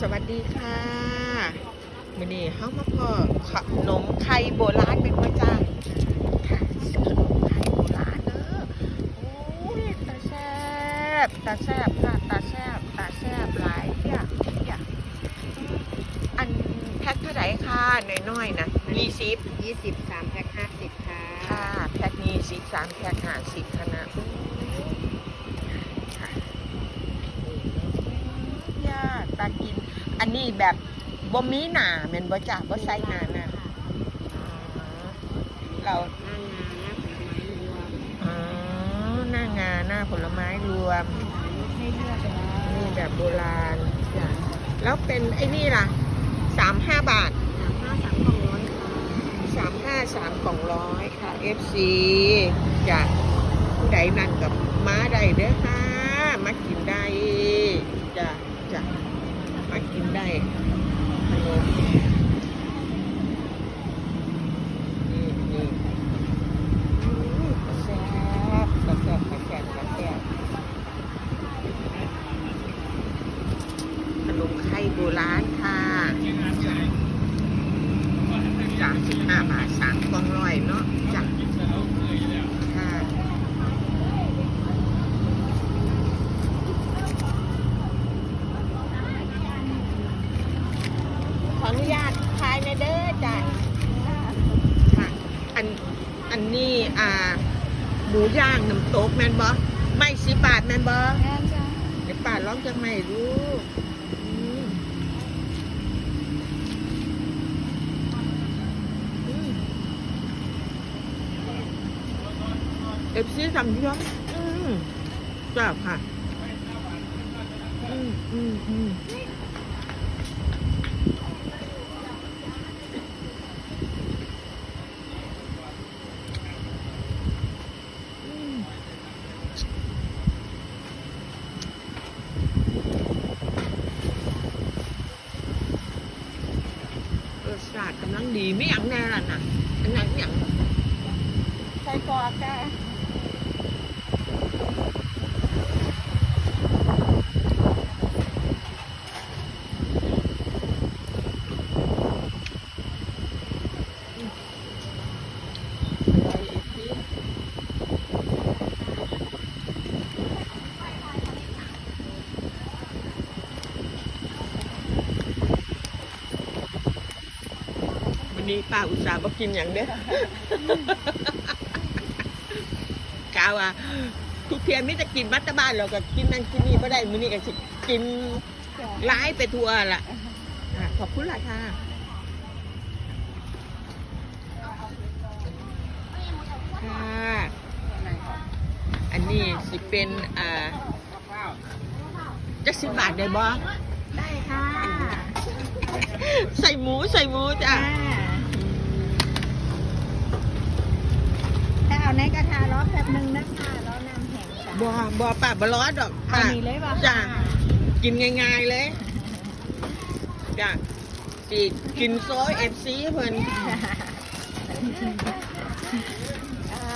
สวัสดีค่ะมื้อนี้เฮามาพอขนมไข่โบราณเป็นว่าจ้าค่ะขนมไข่โบราณเด้อโอ้ยตาแซ่บตาแซ่บค่ะตาแซ่บตาแซ่บหลายอย่างอย่างอันแพ็คเท่าไหร่ค่ะน้อยๆนะ20ยี่สิบสามแพ็คห้าสิบค่ะค่ะแพ็คนี้สิบสามแพ็คห้าสิบคณะค่ะยาตากิน อั นนี้แบบบ่มีหนาแม่นบ่จ้าบ่ใส่หนานะเราหน้างานหน้าผลไม้รวมอ๋อหน้างาหน้าผลไม้รวมให้เลือกเลยนี่แบบโบราณจ้ะแล้วเป็นไอ้นี่ล่ะสามห้าบาทสามห้าสามกล่องร้อยค่ะสามห้าสามกล่องร้อยค่ะ FC จ้ะผู้ใดนั่นกับม้าใดเด้อค่ะมากินได้จ้ะจ้ะ มากินได้ขนมนี่นี่อืมแซ่บแซ่บแซ่บแซ่บแซ่บแซ่บขนมไข่โบราณค่ะจ้ะสิบห้าบาทสามกล่องร้อยเนาะจ้ะค่ะ ขออ นุญาตทายในอยเด้อจ้ะค่ะอันอันนี้อ่าหมูย่างน้ำตกแมนบอไม่สิบบาทแมนบอแม่จ้าเดี๋ยวป้าร้องจะไม่รู้อืมอืมเอฟซีสามย้อมอืมจ้าค่ะ อืมอืมอืม รสชาติกำลังดีไม่อย่างแน่ละนะอันนั้นอย่างใส่กรอกจ้า อะไรอีกที วันนี้ป้าอุตส่าห์มากินอย่างเด้อกาว่าทุกเทียนไม่จะกินมัตตบ้านเราก็กินนั่นกินนี่ไม่ได้มื้อนี้ก็สิกินร้ายไปทั่วล่ะอะขอบคุณล่ะค่ะค่ะอันนี้สิเป็นอ่าจะสิบบาทได้บ่ได้ค่ะ ใส่หมูใส่หมูจ้ะ ถ้าเอาในกระทะร้อน แป๊บนึงนะคะร้อนน้ำแข็งจ้ะบ่บ่ป้าบ่ร้อนดอกเอาป้านี้เลยป่ะจ้ะกินง่ายๆเลยจ้ะสิกินโซยเอฟซีเพิ่นอ่า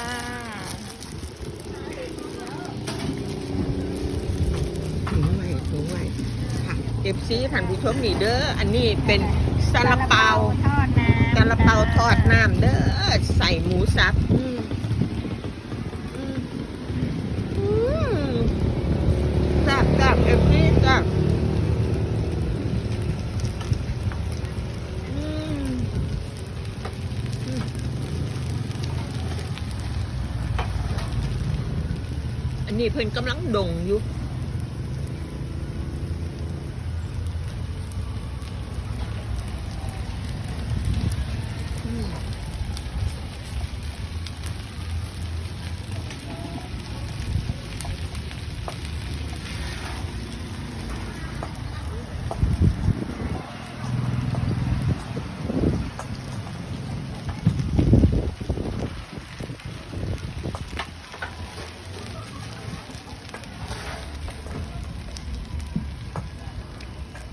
ถุงไว้ถุงไว้ค่ะเอฟซีท่านผู้ชมนี่เด้ออันนี้เป็นซาลาเปา ทอดน้ำซาลาเปาทอดน้ำเด้อใส่หมูสับ อืมอืม จับจับเอฟซีจับอันนี้เพิ่นกำลังดงอยู่ อืม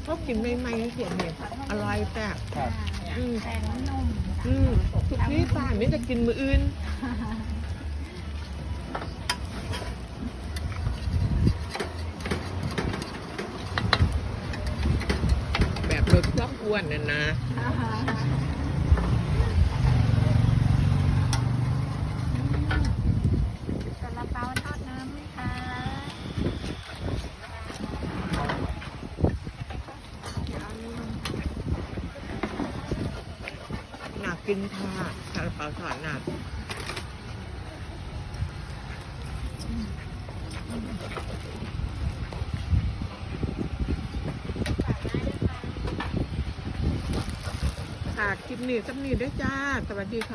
ชอบกินใหม่ๆเสียเนี่ยอร่อยแต่บครับอืมแป้งนุ่มอืมทุกที่ป่านไม่จะกินมืออื่นออ้วนนะนะ ซาลาเปาทอดน้ำไหมคะ หนั กินค่ะซาลาเปาถอดหนักค่ะคลิปนี้สำนีด้วยจ้า สวัสดีค่ะ